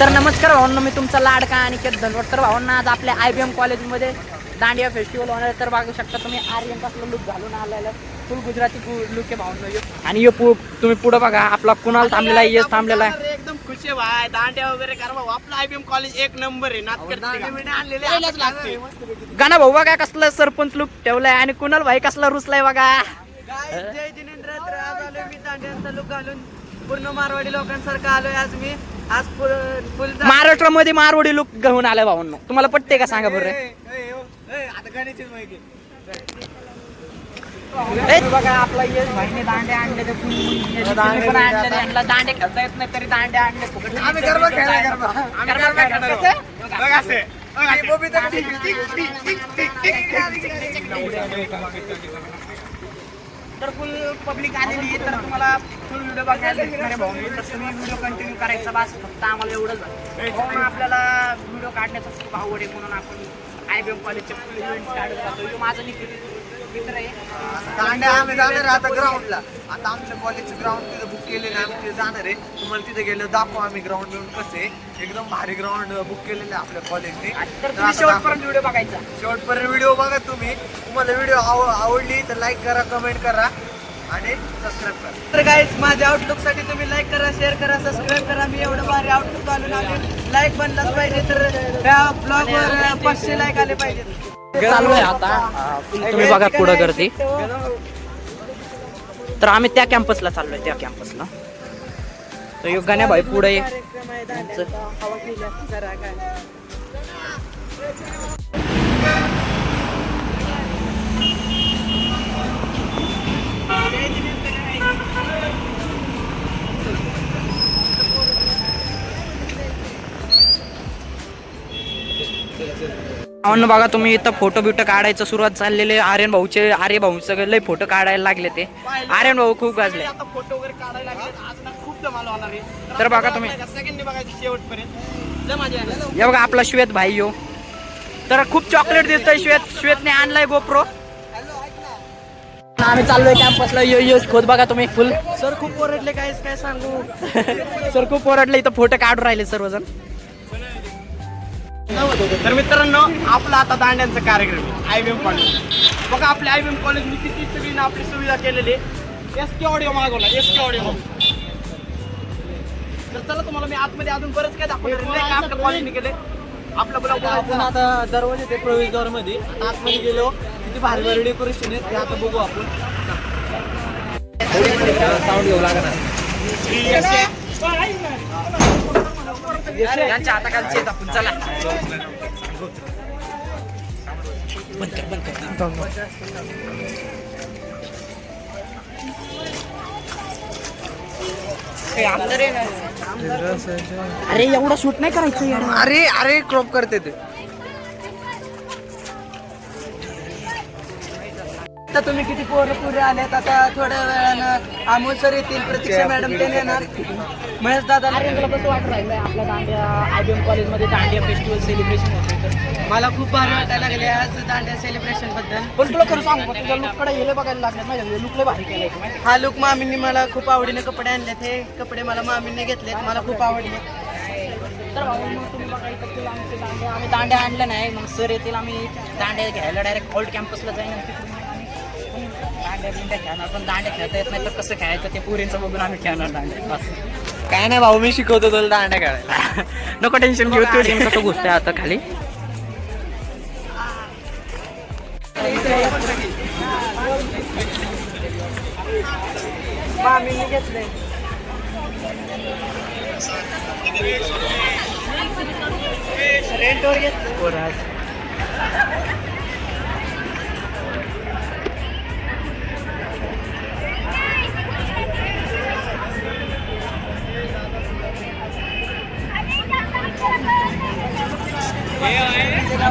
तर नमस्कार भावांना मी तुमचा लाडका आणि धनवट तर भावांना आज आपल्या आय बी एम कॉलेजमध्ये दांडिया फेस्टिवल होणार आहे. तर बघू शकता तुम्ही आर्यन पासला लुक घालून आलेला फुल गुजराती लुक आहे भावांना ह्यो. आणि यो पु तुम्ही पुढं बघा आपला कुणाल थांबलेला आहे यश थांबलेला आहे. अरे एकदम खुश आहे भाई. दांड्या वगैरे करा भाऊ. आपलं आयबीएम कॉलेज एक नंबर आहे. आणलेले गाणं भाऊ बघा कसलं सरपंच लुक ठेवलाय आणि कुणाल भाई कसला रुसलाय बघा. जय जिनेंद्र. मी दांड्यांचा लुक घालून. पूर्ण मारवाडी लोकांसारखं आलोय आज मी. आज फुल फुल महाराष्ट्रामध्ये मारवडी लुक घेऊन आलाय भावांनो. तुम्हाला पटते का सांगा बरं? आता गणेशच माहिती. ए, बघा आपला यश भाईने दांडे आणले ते दांडे पण आणले नाही. यांना दांडे खेळता येत नाही तरी दांडे आणले. आम्ही गरबा खेळला गरबा. आम्ही गरबा खेळणार? बघ. असे. फुल पब्लिक आलेली आहे तर तुम्हाला फुल व्हिडिओ बघायला भेटणार आहे भाऊ तर तुम्ही व्हिडिओ कंटिन्यू करायचा बस फक्त आम्हाला एवढंच. म्हणून आपल्याला व्हिडिओ काढण्याचा खूप आवड आहे म्हणून आपण आय बी एम कॉलेजचे फुल इव्हेंट काढत ह्यो माझा निखिल मित्र आहे. दांड्या आम्ही जाणार आता ग्राउंडला आता आमच्या कॉलेजचं ग्राउंड तिथं बुक केलेलं आहे आम्ही तिथे जाणार आहे. तुम्हाला तिथे गेलं दाखवू आम्ही ग्राउंड येऊन कसे एकदम भारी ग्राउंड बुक केलेलं आहे आपल्या कॉलेजने तर तुम्ही शेवटपर्यंत व्हिडिओ बघायचा. शेवटपर्यंत व्हिडिओ बघा तुम्ही. तुम्हाला व्हिडिओ आवडली तर लाईक करा कमेंट करा. आणि सबस्क्राईब करा. तर गाईज माझ्या आउटलुकसाठी तुम्ही लाईक करा शेअर करा सबस्क्राईब करा. मी एवढं भारी आउटलुक घालून आले लाईक बनलाच पाहिजे तर त्या ब्लॉग वर पाचशे लाईक आले पाहिजे चालू आहे आता. तुम्ही बघा पुढं गर्दी. तर आम्ही त्या कॅम्पसला चाललोय त्या कॅम्पसला तर यो. गाण्या भाई पुढे ये. कार्यक्रम आहे दांड्याचा. हवा केल्या जरा काय अन्न बघा तुम्ही इथं फोटो बिटो काढायचं सुरुवात झालेले आर्यन भाऊचे आर्य भाऊ सगळे लय फोटो काढायला लागले ते. आर्यन भाऊ खूप गाजले. तर बघा तुम्ही. हे बघा आपला श्वेत भाई यो. तर खूप चॉकलेट दिसतोय श्वेत. श्वेतने आणलाय गोप्रो आम्ही चाललोय कॅम्पसला यो यो खोद बघा तुम्ही फुल सर खूप ओरडले काय काय सांगू? सर खूप ओरडले इथं फोटो काढून राहिले सर्वजण. तर मित्रांनो आपला आता दांड्यांचा कार्यक्रम आय बी एम कॉलेज बघा आपल्या आय बी एम कॉलेज मी किती सगळी ना आपली सुविधा केलेली एस के ऑडिओ मागवला एस के ऑडिओ तर चला तुम्हाला मी आतमध्ये अजून बरंच काय दाखवणार आहे. नाही का आपल्या कॉलेजने केले आपला ब्लॉग आपण आता दरवाजे ते प्रवेशद्वारमध्ये आता आतमध्ये गेलो. किती भारी भारी डेकोरेशन आहे ते आता बघू आपण. साऊंड घेऊ यांच्या हाताखालचे आहेत आपण चला बंद कर बंद कर आमदार आहे ना. अरे एवढा शूट नाही करायचं. अरे अरे क्रॉप करते ते आता तुम्ही किती पोरं पुरे आलेत आता थोड्या वेळानं अमोल सर येतील प्रतीक्षा मॅडम ते येणार. महेश दादा कसं वाटत राहिलंय? आपल्या दांडिया आय बी एम कॉलेजमध्ये दांडिया फेस्टिवल सेलिब्रेशन होतोय तर. मला खूप भारी वाटायला लागले आज दांड्या सेलिब्रेशनबद्दल. पण तुला खरं सांगू का, तुझ्या लुककडे गेले बघायला लागले माझ्या लुकले भारी केलंय माहिती हा लुक मामींनी मला खूप आवडीने कपडे आणलेत हे. कपडे मला मामींनी घेतलेत मला खूप आवडले? तर भाऊ मग तुम्ही बघा इथं तुला आमचे दांड्या. आम्ही दांड्या आणल्या नाही मग सर येतील आम्ही दांड्या घ्यायला डायरेक्ट ओल्ड कॅम्पसला जाईन आणि तिथून दांड्या बिंड्या खेळणार पण दांड्या खेळता येत नाही तर कसं खेळायचं? ते पुरींचं बघून आम्ही खेळणार दांड्या बस. काय नाही भाऊ मी शिकवतो तुला दांड्या खेळायला. नको टेन्शन घेऊ तू टीम कसं घुसतंय आता खाली? मामींनी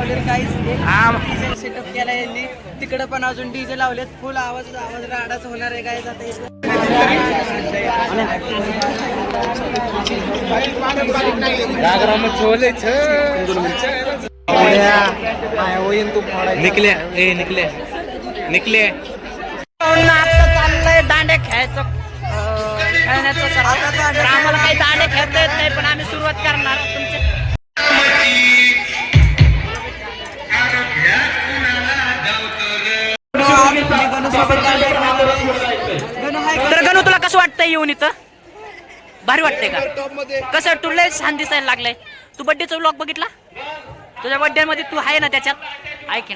लावले काहीच हा. डीजे सेटअप केला यांनी. तिकडे पण अजून डीजे लावलेत. फुल आवाज आवाज राडाच होणार आहे काय इथं. निकले. ए निकले. निकले. आता चाललंय दांड्या खेळायचं. खेळण्याचं आम्हाला येऊन इथं? भारी वाटतंय का? कसं तू लय छान दिसायला लागलंय. तू बड्डेचा व्लॉग बघितला? तुझ्या बड्डे मध्ये तू आहे ना त्याच्यात? ऐक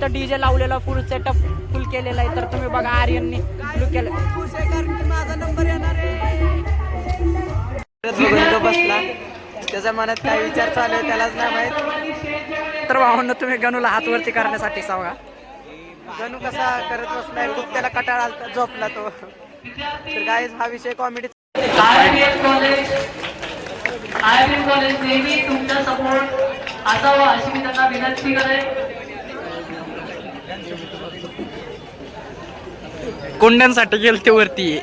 इथं डीजे लावलेला फुल सेटअप फुल केलेला आहे. तर तुम्ही बघा आर्यननी फुल केलं. माझा नंबर येणार आहे बसला त्याच्या मनात काय विचार चालू आहे त्यालाच नाही माहीत. तर भावांनो तुम्ही गणूला हातवरती करण्यासाठी सांगा. गणू कसा करत बसलाय खूप त्याला कटाळा आलता झोपला तो. तर काय हा विषय कॉमेडी कॉलेज नेहमी तुमचा सपोर्ट असावा अशी मी त्यांना विनंती करेन. कोंड्यांसाठी गेलते वरती.